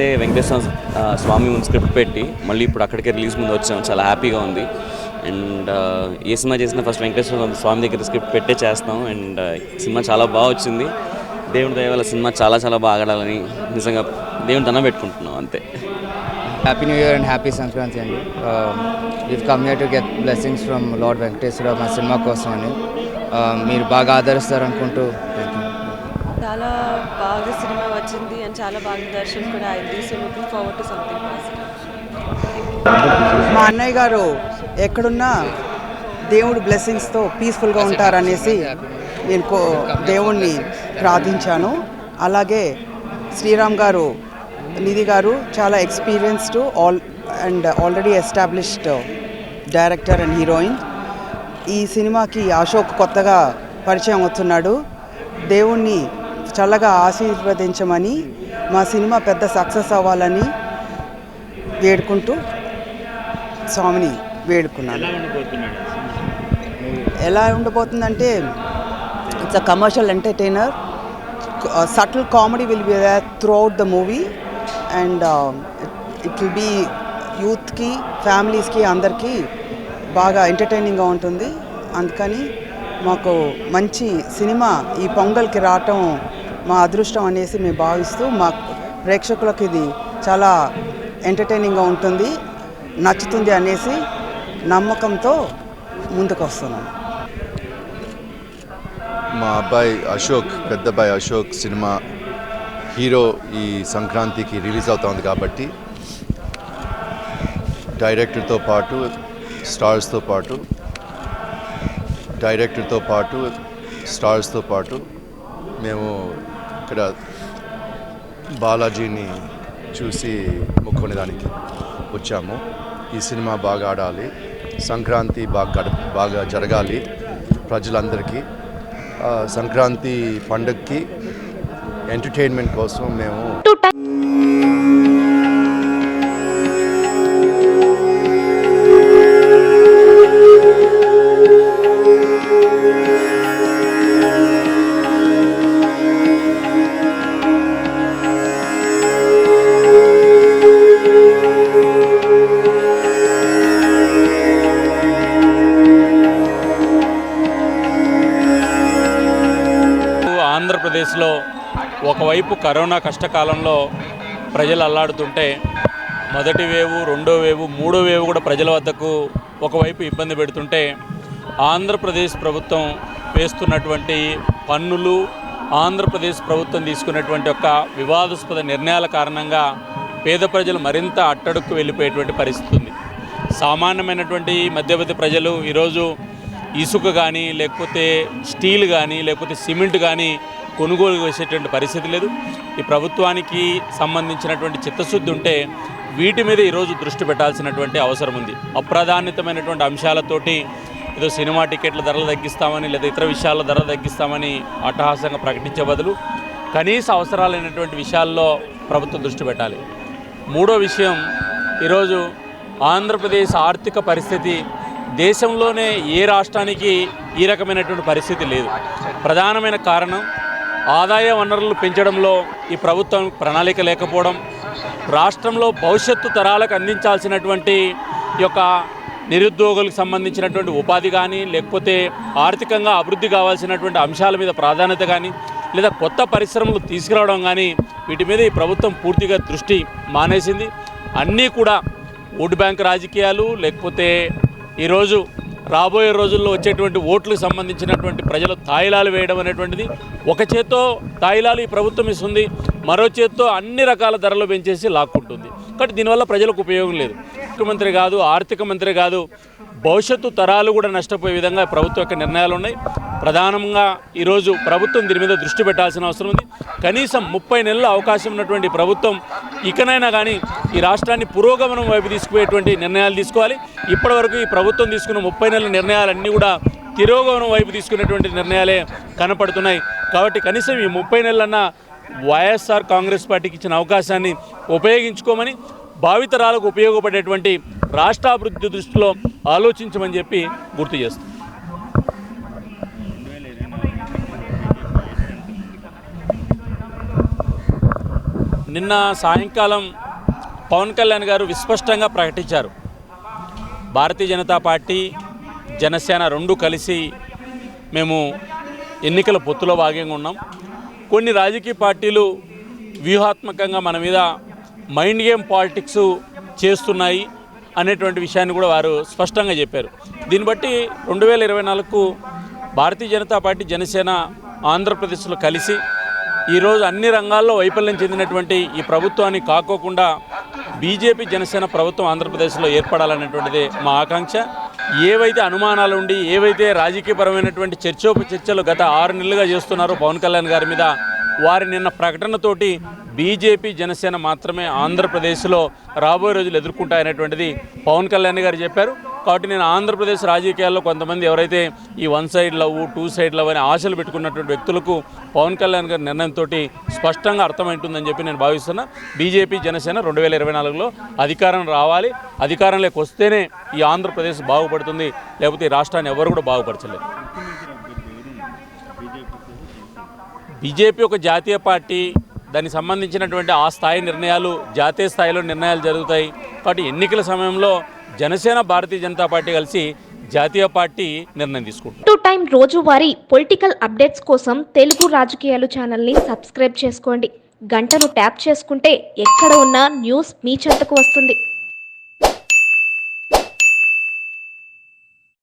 ముందే వెంకటేశ్వర స్వామి ముందు స్క్రిప్ట్ పెట్టి మళ్ళీ ఇప్పుడు అక్కడికే రిలీజ్ ముందు వచ్చాం చాలా హ్యాపీగా ఉంది. అండ్ uh, ఏ సినిమా చేసిన ఫస్ట్ వెంకటేశ్వర స్వామి దగ్గర స్క్రిప్ట్ పెట్టే చేస్తాం అండ్ uh, సినిమా చాలా బాగా వచ్చింది. దేవుడి దయవల్ల సినిమా చాలా చాలా బాగా ఆడాలని నిజంగా దేవుని దండం పెట్టుకుంటున్నాం అంతే. Happy new year and happy Sankranti అండి. We've come to get blessings from lord Venkateswara మా సినిమా కోసం అని um, మీరు బాగా ఆదరిస్తారు అనుకుంటూ చాలా బాగా సినిమా వచ్చింది అండ్ చాలా బాగా దర్శనం కూడా అయింది. So looking forward to something positive మా అన్నయ్య గారు ఎక్కడున్నా దేవుడు బ్లెస్సింగ్స్తో పీస్ఫుల్గా ఉంటారనేసి నేను కో దేవుణ్ణి ప్రార్థించాను. అలాగే శ్రీరామ్ గారు నిధి గారు చాలా experienced all and already established director and heroine ఈ సినిమాకి అశోక్ కొత్తగా పరిచయం అవుతున్నాడు. దేవుణ్ణి చల్లగా ఆశీర్వదించమని మా సినిమా పెద్ద సక్సెస్ అవ్వాలని వేడుకుంటూ స్వామిని వేడుకున్నాను. ఎలా ఉండబోతుందంటే it's a commercial entertainer subtle comedy will be throughout the movie and it will be యూత్కి ఫ్యామిలీస్కి అందరికీ బాగా ఎంటర్టైనింగ్గా ఉంటుంది. అందుకని మాకు మంచి సినిమా ఈ పొంగల్కి రావటం మా అదృష్టం అనేసి మేము భావిస్తూ మా ప్రేక్షకులకు ఇది చాలా ఎంటర్టైనింగ్గా ఉంటుంది నచ్చుతుంది అనేసి నమ్మకంతో ముందుకు వస్తున్నాం. మా అబ్బాయి అశోక్ పెద్ద అబ్బాయి అశోక్ సినిమా హీరో ఈ సంక్రాంతికి రిలీజ్ అవుతుంది కాబట్టి డైరెక్టర్తో పాటు స్టార్స్తో పాటు డైరెక్టర్తో పాటు స్టార్స్తో పాటు మేము ఇక్కడ బాలాజీని చూసి మొక్కునేదానికి వచ్చాము. ఈ సినిమా బాగా ఆడాలి. సంక్రాంతి బాగా బాగా జరగాలి ప్రజలందరికీ. సంక్రాంతి పండుగకి ఎంటర్టైన్మెంట్ కోసం మేము ఆంధ్రప్రదేశ్లో ఒకవైపు కరోనా కష్టకాలంలో ప్రజలు అల్లాడుతుంటే మొదటి వేవు రెండో వేవు మూడో వేవు కూడా ప్రజల వద్దకు ఒకవైపు ఇబ్బంది పెడుతుంటే ఆంధ్రప్రదేశ్ ప్రభుత్వం వేస్తున్నటువంటి పన్నులు ఆంధ్రప్రదేశ్ ప్రభుత్వం తీసుకున్నటువంటి ఒక వివాదాస్పద నిర్ణయాల కారణంగా పేద ప్రజలు మరింత అట్టడుక్కు వెళ్ళిపోయేటువంటి పరిస్థితి ఉంది. సామాన్యమైనటువంటి మధ్యవర్తి ప్రజలు ఈరోజు ఇసుక కానీ లేకపోతే స్టీల్ కానీ లేకపోతే సిమెంట్ కానీ కొనుగోలు చేసేటువంటి పరిస్థితి లేదు. ఈ ప్రభుత్వానికి సంబంధించినటువంటి చిత్తశుద్ధి ఉంటే వీటి మీద ఈరోజు దృష్టి పెట్టాల్సినటువంటి అవసరం ఉంది. అప్రాధాన్యతమైనటువంటి అంశాలతోటి ఏదో సినిమా టికెట్ల ధరలు తగ్గిస్తామని లేదా ఇతర విషయాల ధరలు తగ్గిస్తామని అట్టహాసంగా ప్రకటించే బదులు కనీస అవసరాలైనటువంటి విషయాల్లో ప్రభుత్వం దృష్టి పెట్టాలి. మూడో విషయం ఈరోజు ఆంధ్రప్రదేశ్ ఆర్థిక పరిస్థితి దేశంలోనే ఏ రాష్ట్రానికి ఈ రకమైనటువంటి పరిస్థితి లేదు. ప్రధానమైన కారణం ఆదాయ వనరులు పెంచడంలో ఈ ప్రభుత్వం ప్రణాళిక లేకపోవడం రాష్ట్రంలో భవిష్యత్తు తరాలకు అందించాల్సినటువంటి ఈ యొక్క నిరుద్యోగులకు సంబంధించినటువంటి ఉపాధి కానీ లేకపోతే ఆర్థికంగా అభివృద్ధి కావాల్సినటువంటి అంశాల మీద ప్రాధాన్యత కానీ లేదా కొత్త పరిశ్రమలు తీసుకురావడం కానీ వీటి మీద ఈ ప్రభుత్వం పూర్తిగా దృష్టి మానేసింది. అన్నీ కూడా ఓటు బ్యాంక్ రాజకీయాలు లేకపోతే ఈరోజు రాబోయే రోజుల్లో వచ్చేటువంటి ఓట్లకు సంబంధించినటువంటి ప్రజలు తాయిలాలు వేయడం అనేటువంటిది ఒక చేత్తో తాయిలాలు ఈ ప్రభుత్వం ఇస్తుంది. మరో చేత్తో అన్ని రకాల ధరలు పెంచేసి లాక్కుంటుంది. కాబట్టి దీనివల్ల ప్రజలకు ఉపయోగం లేదు. ముఖ్యమంత్రి కాదు ఆర్థిక మంత్రి కాదు భవిష్యత్తు తరాలు కూడా నష్టపోయే విధంగా ప్రభుత్వం యొక్క నిర్ణయాలు ఉన్నాయి. ప్రధానంగా ఈరోజు ప్రభుత్వం దీని మీద దృష్టి పెట్టాల్సిన అవసరం ఉంది. కనీసం ముప్పై నెలల అవకాశం ఉన్నటువంటి ప్రభుత్వం ఇకనైనా కానీ ఈ రాష్ట్రాన్ని పురోగమనం వైపు తీసుకుపోయేటువంటి నిర్ణయాలు తీసుకోవాలి. ఇప్పటివరకు ఈ ప్రభుత్వం తీసుకున్న ముప్పై నెలల నిర్ణయాలన్నీ కూడా తిరోగమనం వైపు తీసుకునేటువంటి నిర్ణయాలే కనపడుతున్నాయి. కాబట్టి కనీసం ఈ ముప్పై నెలలన్నా వైఎస్ఆర్ కాంగ్రెస్ పార్టీకి ఇచ్చిన అవకాశాన్ని ఉపయోగించుకోమని భావితరాలకు ఉపయోగపడేటువంటి రాష్ట్రాభివృద్ధి దృష్టిలో ఆలోచించమని చెప్పి గుర్తు చేస్తాం. నిన్న నిన్న సాయంకాలం పవన్ కళ్యాణ్ గారు విస్పష్టంగా ప్రకటించారు. భారతీయ జనతా పార్టీ జనసేన రెండు కలిసి మేము ఎన్నికల పొత్తులో భాగంగా ఉన్నాం. కొన్ని రాజకీయ పార్టీలు వ్యూహాత్మకంగా మన మీద మైండ్ గేమ్ పాలిటిక్స్ చేస్తున్నాయి అనేటువంటి విషయాన్ని కూడా వారు స్పష్టంగా చెప్పారు. దీన్ని బట్టి రెండు వేల ఇరవై నాలుగుకు భారతీయ జనతా పార్టీ జనసేన ఆంధ్రప్రదేశ్లో కలిసి ఈరోజు అన్ని రంగాల్లో వైఫల్యం చెందినటువంటి ఈ ప్రభుత్వాన్ని కాకోకుండా బీజేపీ జనసేన ప్రభుత్వం ఆంధ్రప్రదేశ్లో ఏర్పడాలనేటువంటిది మా ఆకాంక్ష. ఏవైతే అనుమానాలు ఉండి ఏవైతే రాజకీయపరమైనటువంటి చర్చోపచర్చలు గత ఆరు నెలలుగా చేస్తున్నారో పవన్ కళ్యాణ్ గారి మీద వారి నిన్న ప్రకటనతోటి బీజేపీ జనసేన మాత్రమే ఆంధ్రప్రదేశ్లో రాబోయే రోజులు ఎదుర్కొంటాయనేటువంటిది పవన్ కళ్యాణ్ గారు చెప్పారు. కాబట్టి నేను ఆంధ్రప్రదేశ్ రాజకీయాల్లో కొంతమంది ఎవరైతే ఈ one side love two side love అనే ఆశలు పెట్టుకున్నటువంటి వ్యక్తులకు పవన్ కళ్యాణ్ గారి నిర్ణయంతో స్పష్టంగా అర్థమైంటుందని చెప్పి నేను భావిస్తున్నా. బీజేపీ జనసేన రెండు వేల ఇరవై నాలుగులో అధికారం రావాలి. అధికారంలోకి వస్తేనే ఈ ఆంధ్రప్రదేశ్ బాగుపడుతుంది. లేకపోతే ఈ రాష్ట్రాన్ని ఎవరు కూడా బాగుపరచలేదు. బీజేపీ ఒక జాతీయ పార్టీ. దానికి సంబంధించినటువంటి ఆ స్థాయి నిర్ణయాలు జాతీయ స్థాయిలో నిర్ణయాలు జరుగుతాయి. కాబట్టి ఎన్నికల సమయంలో జనసేన భారతీయ జనతా పార్టీ కలిసి జాతీయ పార్టీ నిర్ణయం తీసుకుంటుంది టు టైం రోజువారీ పొలిటికల్ అప్డేట్స్ కోసం తెలుగు రాజకీయాలు ఛానల్ని సబ్స్క్రైబ్ చేసుకోండి. గంటను ట్యాప్ చేసుకుంటే ఎక్కడ ఉన్నా న్యూస్ మీ చెంతకు వస్తుంది.